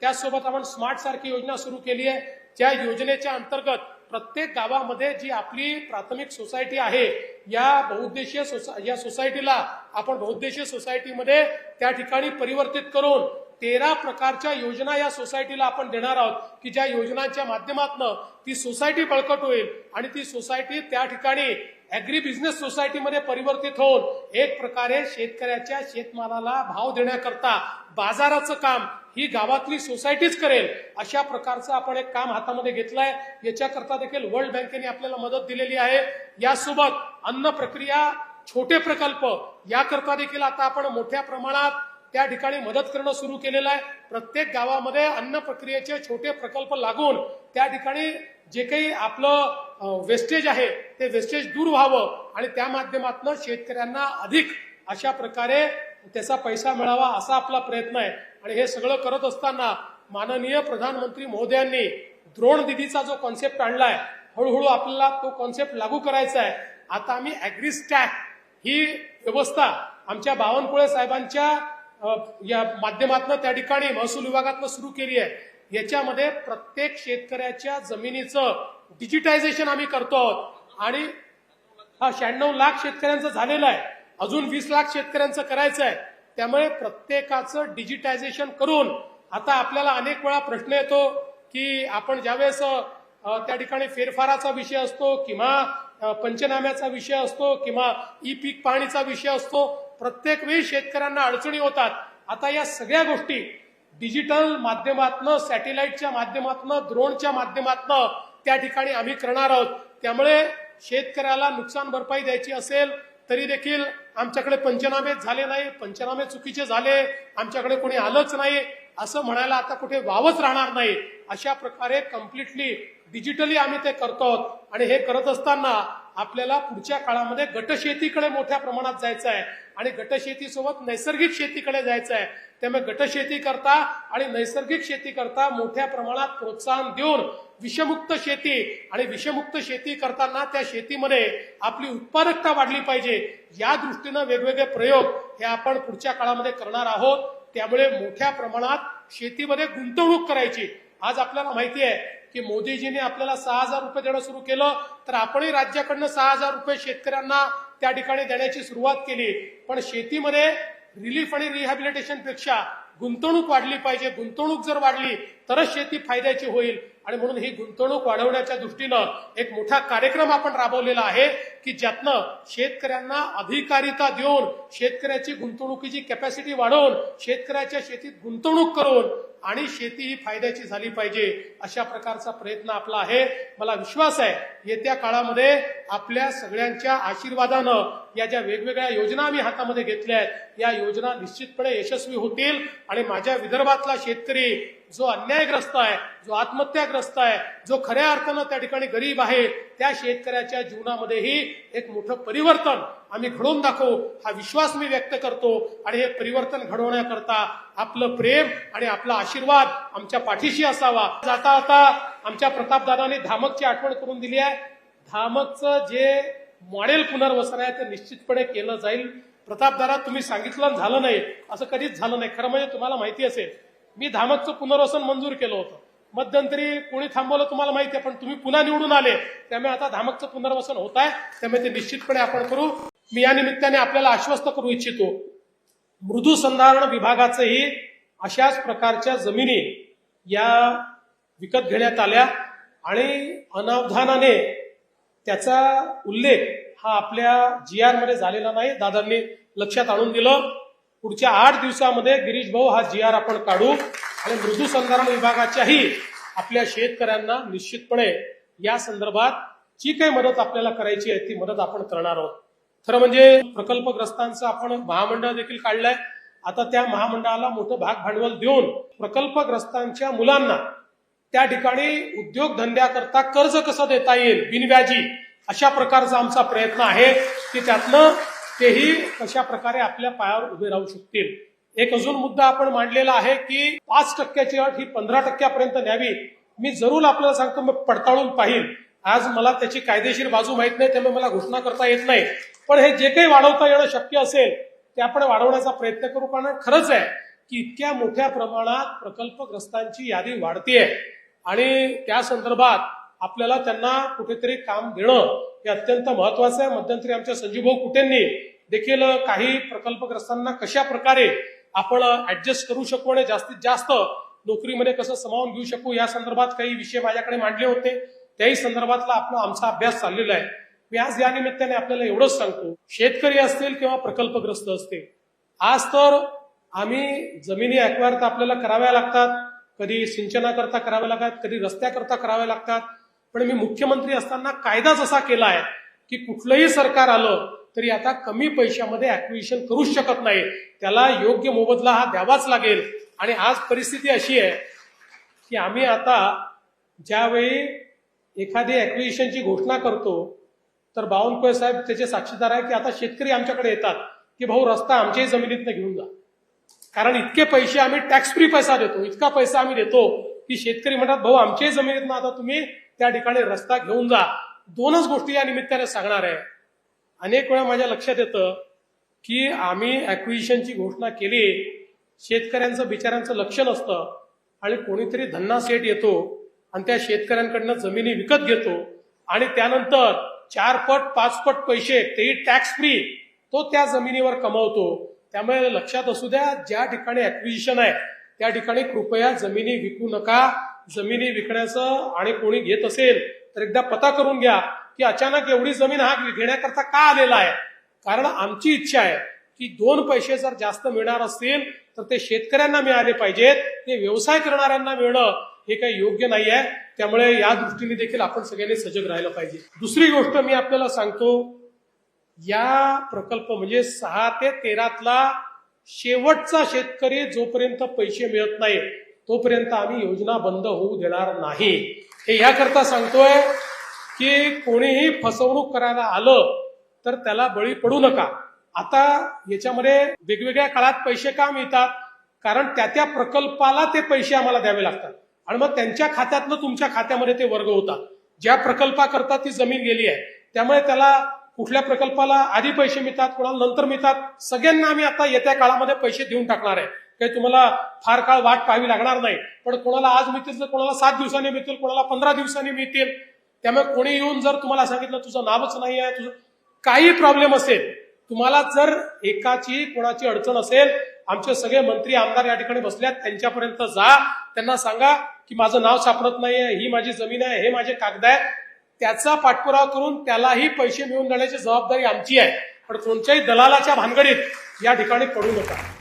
त्याचसोबत आपण स्मार्ट सारखी योजना सुरू केली आहे. ज्या योजनेच्या अंतर्गत प्रत्येक गावामध्ये जी आपली प्राथमिक सोसायटी आहे या बहुउद्देशीय सोसा या सोसायटीला आपण बहुउद्देशीय सोसायटीमध्ये त्या ठिकाणी परिवर्तित करून तेरा प्रकारच्या योजना या सोसायटीला आपण देणार आहोत की ज्या योजनांच्या माध्यमातून ती सोसायटी बळकट होईल आणि ती सोसायटी त्या ठिकाणी ऍग्री बिझनेस सोसायटीमध्ये परिवर्तित होऊन एक प्रकारे शेतकऱ्याच्या शेतमालाला भाव देण्याकरता बाजाराचं काम ही गावातली सोसायटीच करेल अशा प्रकारचं आपण एक काम हातामध्ये घेतलंय. याच्याकरता देखील वर्ल्ड बँकेने आपल्याला मदत दिलेली आहे. यासोबत अन्न प्रक्रिया छोटे प्रकल्प याकरता देखील आता आपण मोठ्या प्रमाणात त्या ठिकाणी मदत करणं सुरू केलेलं आहे. प्रत्येक गावामध्ये अन्न प्रक्रियेचे छोटे प्रकल्प लागून त्या ठिकाणी जे काही आपलं वेस्टेज आहे ते वेस्टेज दूर व्हावं आणि त्या माध्यमातून शेतकऱ्यांना अधिक अशा प्रकारे त्याचा पैसा मिळावा असा आपला प्रयत्न आहे. आणि हे सगळं करत असताना माननीय प्रधानमंत्री मोदयांनी द्रोण दिदीचा जो कॉन्सेप्ट आणलाय हळूहळू आपल्याला तो कॉन्सेप्ट लागू करायचा आहे. आता आम्ही अॅग्रिस्टॅक ही व्यवस्था आमच्या बावनकुळे साहेबांच्या या माध्यमातून त्या ठिकाणी महसूल विभागातनं सुरू केली आहे. याच्यामध्ये प्रत्येक शेतकऱ्याच्या जमिनीचं डिजिटायझेशन आम्ही करतो आहोत. आणि हा शहाण्णव लाख शेतकऱ्यांचं झालेलं आहे. अजून वीस लाख शेतकऱ्यांचं करायचं आहे. त्यामुळे प्रत्येकाचं डिजिटायझेशन करून आता आपल्याला अनेक वेळा प्रश्न येतो की आपण ज्यावेळेस त्या ठिकाणी फेरफाराचा विषय असतो किंवा पंचनाम्याचा विषय असतो किंवा ई पीक पाहणीचा विषय असतो प्रत्येक वेळी शेतकऱ्यांना अडचणी होतात. आता या सगळ्या गोष्टी डिजिटल माध्यमातनं सॅटेलाइटच्या माध्यमातनं ड्रोनच्या माध्यमातनं त्या ठिकाणी आम्ही करणार आहोत. त्यामुळे शेतकऱ्याला नुकसान भरपाई द्यायची असेल तरी देखील आमच्याकडे पंचनामे झाले नाही. पंचनामे चुकीचे झाले. आमच्याकडे कोणी आलंच नाही. असं म्हणायला आता कुठे वावच राहणार नाही. अशा प्रकारे कम्प्लिटली डिजिटली आम्ही ते करतो आहोत. आणि हे करत असताना आपल्याला पुढच्या काळामध्ये गटशेतीकडे मोठ्या प्रमाणात जायचं आहे. आणि गटशेतीसोबत नैसर्गिक शेतीकडे जायचं आहे. त्यामुळे गटशेती करता आणि नैसर्गिक शेती करता मोठ्या प्रमाणात प्रोत्साहन देऊन विषमुक्त शेती आणि विषमुक्त शेती करताना त्या शेतीमध्ये आपली उत्पादकता वाढली पाहिजे. या दृष्टीनं वेगवेगळे प्रयोग हे आपण पुढच्या काळामध्ये करणार आहोत. त्यामुळे मोठ्या प्रमाणात शेतीमध्ये गुंतवणूक करायची. आज आपल्याला माहिती आहे की मोदीजीने आपल्याला सहा हजार रुपये देणं सुरू केलं तर आपणही राज्याकडनं सहा हजार रुपये शेतकऱ्यांना त्या ठिकाणी देण्याची सुरुवात केली. पण शेतीमध्ये रिलीफ आणि रिहॅबिलिटेशनपेक्षा गुंतवणूक वाढली पाहिजे. गुंतवणूक जर वाढली तरच शेती फायद्याची होईल. आणि म्हणून ही गुंतवणूक वाढवण्याच्या दृष्टीनं एक मोठा कार्यक्रम आपण राबवलेला आहे की ज्यातनं शेतकऱ्यांना अधिकारिता देऊन शेतकऱ्याची गुंतवणुकीची कॅपॅसिटी वाढवून शेतकऱ्याच्या शेतीत गुंतवणूक करून आणि शेती ही फायद्याची झाली पाहिजे अशा प्रकारचा प्रयत्न आपला आहे. मला विश्वास आहे येत्या काळामध्ये आपल्या सगळ्यांच्या आशीर्वादानं या ज्या वेगवेगळ्या योजना आम्ही हातामध्ये घेतल्या आहेत या योजना निश्चितपणे यशस्वी होतील. आणि माझ्या विदर्भातला शेतकरी जो अन्यायग्रस्त आहे जो आत्महत्याग्रस्त आहे जो खऱ्या अर्थानं त्या ठिकाणी गरीब आहे त्या शेतकऱ्याच्या जीवनामध्येही एक मोठं परिवर्तन आम्ही घडवून दाखवू हा विश्वास मी व्यक्त करतो आणि हे परिवर्तन घडवण्याकरता आपलं प्रेम आणि आपला आशीर्वाद आमच्या पाठीशी असावा. जाता आता आमच्या प्रतापदादांनी धामकची आठवण करून दिली आहे. धामकचं जे मॉडेल पुनर्वसन आहे ते निश्चितपणे केलं जाईल. प्रतापदादा तुम्ही सांगितलं झालं नाही. असं कधीच झालं नाही. खरं म्हणजे तुम्हाला माहिती असेल मी धामकचं पुनर्वसन मंजूर केलं होतं. मध्यंतरी कोणी थांबवलं तुम्हाला माहिती आहे पण तुम्ही पुन्हा निवडून आले. त्यामुळे आता धामकचं पुनर्वसन होत आहे. त्यामुळे ते निश्चितपणे आपण करू. मी या निमित्ताने आपल्याला आश्वस्त करू इच्छितो. मृदू संधारण विभागाचंही अशाच प्रकारच्या जमिनी या विकत घेण्यात आल्या आणि अनावधानाने त्याचा उल्लेख हा आपल्या जी आरमध्ये झालेला नाही. दादांनी लक्षात आणून दिलं. पुढच्या आठ दिवसामध्ये गिरीश भाऊ हा जी आर आपण काढू आणि मृदू संधारण विभागाच्याही आपल्या शेतकऱ्यांना निश्चितपणे या संदर्भात जी काही मदत आपल्याला करायची आहे ती मदत आपण करणार आहोत. खरं म्हणजे प्रकल्पग्रस्तांचं आपण महामंडळ देखील काढलंय. आता त्या महामंडळाला मोठं भाग भांडवल देऊन प्रकल्पग्रस्तांच्या मुलांना त्या ठिकाणी उद्योगधंद्याकरता कर्ज कसं देता येईल बिनव्याजी अशा प्रकारचा आमचा प्रयत्न आहे की त्यातनं तेही कशा प्रकारे आपल्या पायावर उभे राहू शकतील? एक अजून मुद्दा आपण मांडलेला आहे की पाच टक्क्याची अट ही पंधरा टक्क्यापर्यंत न्यावी. मी जरूर आपल्याला सांगतो मी पडताळून पाहिल आज मला त्याची कायदेशीर बाजू माहीत नाही त्यामुळे मला घोषणा करता येत नाही. पण हे जे काही वाढवता येणं शक्य असेल ते आपण वाढवण्याचा प्रयत्न करू. कारण खरंच आहे की इतक्या मोठ्या प्रमाणात प्रकल्पग्रस्तांची यादी वाढतीये. आणि त्या संदर्भात आपल्याला त्यांना कुठेतरी काम देणं हे अत्यंत महत्वाचं आहे. मध्यंतरी आमच्या संजीवभाऊ कुटेंनी देखील काही प्रकल्पग्रस्तांना कशा प्रकारे आपण ऍडजस्ट करू शकू आणि जास्तीत जास्त नोकरीमध्ये कसं समावून घेऊ शकू या संदर्भात काही विषय माझ्याकडे मांडले होते. त्याही संदर्भातला आपला आमचा अभ्यास चाललेला आहे. मी आज या निमित्ताने आपल्याला एवढंच सांगतो शेतकरी असतील किंवा प्रकल्पग्रस्त असतील आज तर आम्ही जमिनी अक्वायर तर आपल्याला कराव्या लागतात. कधी सिंचनाकरता कराव्या लागतात कधी रस्त्याकरता कराव्या लागतात. पण मी मुख्यमंत्री असताना कायदाच असा केला आहे की कुठलंही सरकार आलं तरी आता कमी पैशामध्ये ऍक्विजिशन करूच शकत नाही. त्याला योग्य मोबदला हा द्यावाच लागेल. आणि आज परिस्थिती अशी आहे की आम्ही आता ज्यावेळी एखादी ऍक्विजिशनची घोषणा करतो तर बावनकुळे साहेब त्याचे साक्षीदार आहे की आता शेतकरी आमच्याकडे येतात की भाऊ रस्ता आमच्याही जमिनीतनं घेऊन जा. कारण इतके पैसे आम्ही टॅक्स फ्री पैसा देतो इतका पैसा आम्ही देतो की शेतकरी म्हणतात भाऊ आमच्याही जमिनीतनं आता तुम्ही त्या ठिकाणी रस्ता घेऊन जा. दोनच गोष्टी या निमित्ताने सांगणार आहे. अनेक वेळा माझ्या लक्षात येतं की आम्ही ऍक्विजिशनची घोषणा केली शेतकऱ्यांचं बिचाऱ्यांचं लक्ष नसतं आणि कोणीतरी धन्ना सेट येतो आणि त्या शेतकऱ्यांकडनं जमिनी विकत घेतो आणि त्यानंतर चार पट पाच पट पैसे तेही टॅक्स फ्री तो त्या जमिनीवर कमवतो. त्यामुळे लक्षात असू द्या ज्या ठिकाणी ॲक्विजिशन आहे त्या ठिकाणी कृपया जमिनी विकू नका. जमिनी विकण्याचं आणि कोणी घेत असेल तर एकदा पता करून घ्या की अचानक एवढी जमीन हा घेण्याकरता का आलेला आहे? कारण आमची इच्छा आहे की दोन पैसे जर जास्त मिळणार असतील तर ते शेतकऱ्यांना मिळाले पाहिजेत ते व्यवसाय करणाऱ्यांना मिळणं हे काही योग्य नाही आहे. त्यामुळे या दृष्टीने देखील आपण सगळ्यांनी सजग राहिलं पाहिजे. दुसरी गोष्ट मी आपल्याला सांगतो या प्रकल्प म्हणजे सहा ते तेरातला शेवटचा शेतकरी जोपर्यंत पैसे मिळत नाही तोपर्यंत आम्ही योजना बंद होऊ देणार नाही. हे याकरता सांगतोय की कोणीही फसवणूक करायला आलं तर त्याला बळी पडू नका. आता याच्यामध्ये वेगवेगळ्या काळात पैसे का मिळतात? कारण त्या त्या प्रकल्पाला ते पैसे आम्हाला द्यावे लागतात. आणि मग त्यांच्या खात्यातनं तुमच्या खात्यामध्ये ते वर्ग होतात. ज्या प्रकल्पाकरता ती जमीन गेली आहे त्यामुळे त्याला कुठल्या प्रकल्पाला आधी पैसे मिळतात कोणाला नंतर मिळतात सगळ्यांना आम्ही आता येत्या काळामध्ये पैसे देऊन टाकणार आहे. काही तुम्हाला फार काळ वाट पाहावी लागणार नाही पण कोणाला आज मिळतील तर कोणाला सात दिवसांनी मिळतील कोणाला पंधरा दिवसांनी मिळतील. त्यामुळे कोणी येऊन जर तुम्हाला सांगितलं तुझं नावच नाही आहे तुझं काही प्रॉब्लेम असेल. तुम्हाला जर एकाची कोणाची अडचण असेल आमचे सगळे मंत्री आमदार या ठिकाणी बसल्यात त्यांच्यापर्यंत जा. त्यांना सांगा की माझं नाव सापडत नाहीये ही माझी जमीन आहे हे माझे कागद आहे त्याचा पाठपुरावा करून त्यालाही पैसे मिळवून देण्याची जबाबदारी आमची आहे. पण कोणत्याही दलालाच्या भानगडीत या ठिकाणी पडू नका.